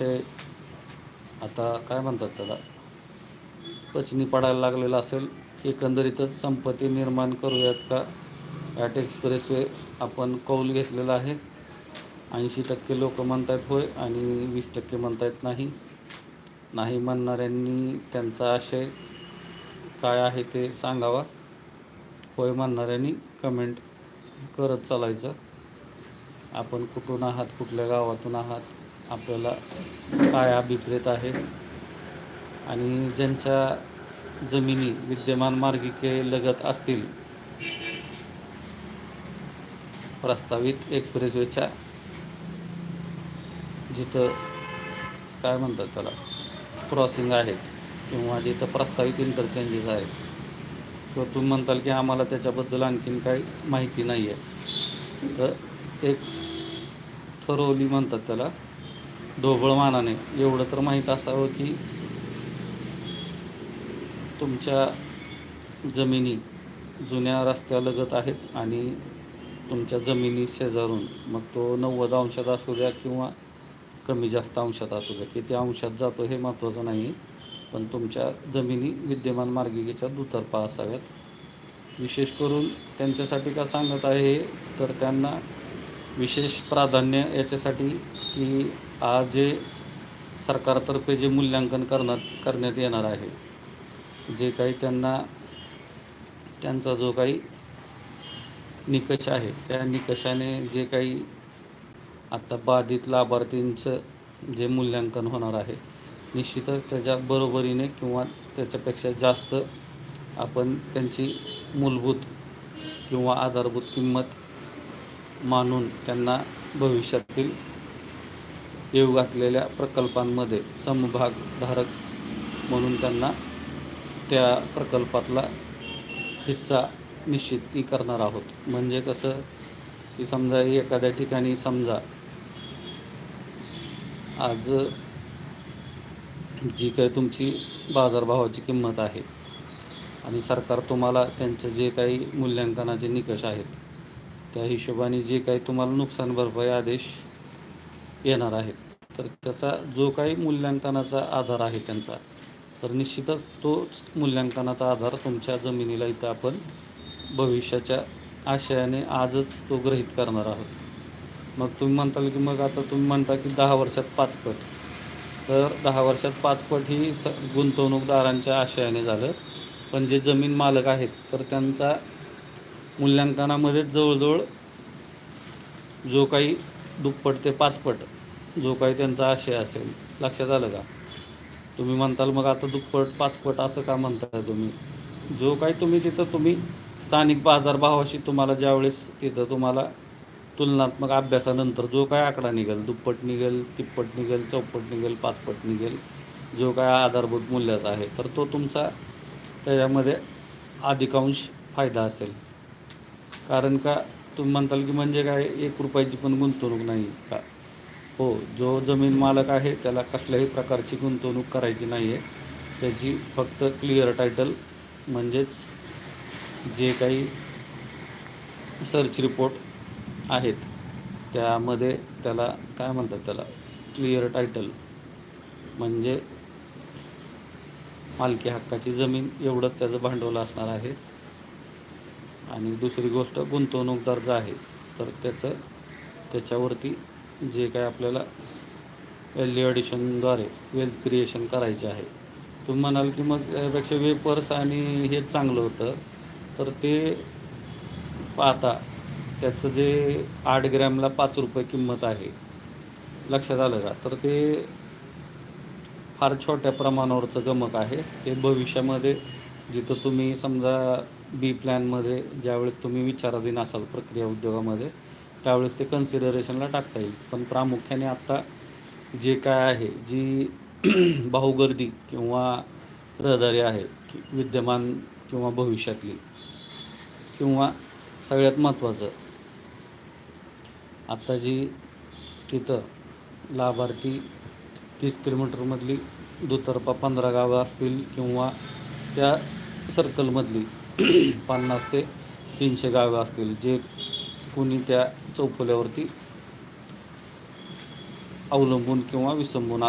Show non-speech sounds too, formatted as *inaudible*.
विषय आता काय म्हणतात त्याला? पचनी पडायला लागलेला असेल एकंदरीतच संपत्ती निर्माण करूयात का? ॲट एक्सप्रेसवे आपण कौल घेतलेला आहे. ऐंशी टक्के लोक म्हणत आहेत होय आणि वीस टक्के म्हणतात नाही. नाही म्हणणाऱ्यांनी त्यांचा आशय काय आहे ते सांगावा. होय म्हणणाऱ्यांनी कमेंट करत चालायचं. आपण कुठून आहात? कुठल्या गावातून आहात? आपल्याला काय अभिप्रेत आहे. आणि ज्यांच्या जमिनी विद्यमान मार्गिके लगत असतील प्रस्तावित एक्सप्रेसवेच्या जिथं काय म्हणतात त्याला क्रॉसिंग आहेत किंवा जिथं प्रस्तावित इंटरचेंजेस आहेत. किंवा तुम्ही म्हणताल की आम्हाला त्याच्याबद्दल आणखीन काही माहिती नाही आहे तर एक थरोली म्हणतात त्याला ढोबळ मानाने. एवढं तर माहीत असावं की तुमच्या जमिनी जुन्या रस्त्यालगत आहेत आणि तुमच्या जमिनी शेजारून मग तो नव्वद अंशात असू द्या किंवा कमी जास्त अंशात असू द्या किती अंशात जातो हे महत्त्वाचं नाही. पण तुमच्या जमिनी विद्यमान मार्गिकेच्या दुतर्फा असाव्यात. विशेष करून त्यांच्यासाठी का सांगत आहे तर त्यांना विशेष प्राधान्य याच्यासाठी की आज जे सरकारतर्फे जे मूल्यांकन करण्यात करण्यात येणार आहे जे काही त्यांना त्यांचा जो काही निकष आहे त्या निकषाने जे काही आत्ता बाधित लाभार्थींचं जे मूल्यांकन होणार आहे निश्चितच त्याच्या बरोबरीने किंवा त्याच्यापेक्षा जास्त आपण त्यांची मूलभूत किंवा आधारभूत किंमत मानून त्यांना भविष्यातील येऊ घातलेल्या प्रकल्पांमध्ये समभागधारक म्हणून त्यांना त्या प्रकल्पातला हिस्सा निश्चिती करणार आहोत. म्हणजे कसं? की समजा एखाद्या ठिकाणी समजा आज जी काही तुमची बाजारभावाची किंमत आहे आणि सरकार तुम्हाला त्यांचं जे काही मूल्यांकनाचे निकष आहेत त्या हिशोबाने जे काही तुम्हाला नुकसान भरपाई आदेश येणार आहेत तर त्याचा जो काही मूल्यांकनाचा आधार आहे त्यांचा तर निश्चितच तोच मूल्यांकनाचा आधार तुमच्या जमिनीला इथं आपण भविष्याच्या आशयाने आजच तो गृहीत करणार आहोत. मग तुम्ही म्हणताल की मग आता तुम्ही म्हणता की दहा वर्षात पाच पट. तर दहा वर्षात पाच पट ही स गुंतवणूकदारांच्या आशयाने झालं. पण जे जमीन मालक आहेत तर त्यांचा मूल्यांकनामध्ये जवळजवळ जो काही दुप्पट ते पाचपट जो काही त्यांचा आशय असेल लक्षात आलं का? तुम्ही म्हणताल मग आता दुप्पट पाचपट असं का म्हणताय तुम्ही? जो काही तुम्ही तिथं तुम्ही स्थानिक बाजारभावाशी तुम्हाला ज्यावेळेस तिथं तुम्हाला तुलनात्मक अभ्यासानंतर जो काय आकडा निघेल दुप्पट निघेल तिप्पट निघेल चौपट निघेल पाचपट निघेल जो काय आधारभूत मूल्याचा आहे तर तो तुमचा त्याच्यामध्ये अधिकांश फायदा असेल. कारण का तुम्ही म्हणताल की म्हणजे काय एक रुपयाची पण गुंतवणूक नाही का? हो जो जमीन मालक आहे त्याला कसल्याही प्रकारची गुंतवणूक करायची नाही आहे त्याची फक्त क्लिअर टायटल म्हणजेच जे काही सर्च रिपोर्ट आहेत त्यामध्ये त्याला काय म्हणतात त्याला क्लिअर टायटल म्हणजे मालकी हक्काची जमीन एवढंच त्याचं भांडवल असणार आहे. आणि दुसरी गोष्ट गुंतवणूकदार जो आहे तर त्याचं त्याच्यावरती जे काय आपल्याला व्हॅल्यू ॲडिशनद्वारे वेल्थ क्रिएशन करायचे आहे. तुम्ही म्हणाल की मग यापेक्षा वेपर्स आणि हे चांगलं होतं तर ते पाहता त्याचं जे आठ ग्रॅमला पाच रुपये किंमत आहे लक्षात आलं का? तर ते फार छोट्या प्रमाणावरचं गमक आहे. ते भविष्यामध्ये जिथं तुम्ही समजा बी प्लॅनमध्ये ज्यावेळेस तुम्ही विचाराधीन असाल प्रक्रिया उद्योगामध्ये त्यावेळेस ते कन्सिडरेशनला टाकता येईल. पण प्रामुख्याने आत्ता जे काय आहे जी *clears throat* बाहुगर्दी किंवा रहदारी आहे की विद्यमान किंवा भविष्यातली किंवा सगळ्यात महत्त्वाचं आत्ता जी तिथं लाभार्थी तीस किलोमीटरमधली दुतर्फा पंधरा गावं असतील किंवा त्या सर्कलमधली पन्नास ते तीनशे गावं असतील जे कुणी त्या चौफुल्यावरती अवलंबून किंवा विसंबून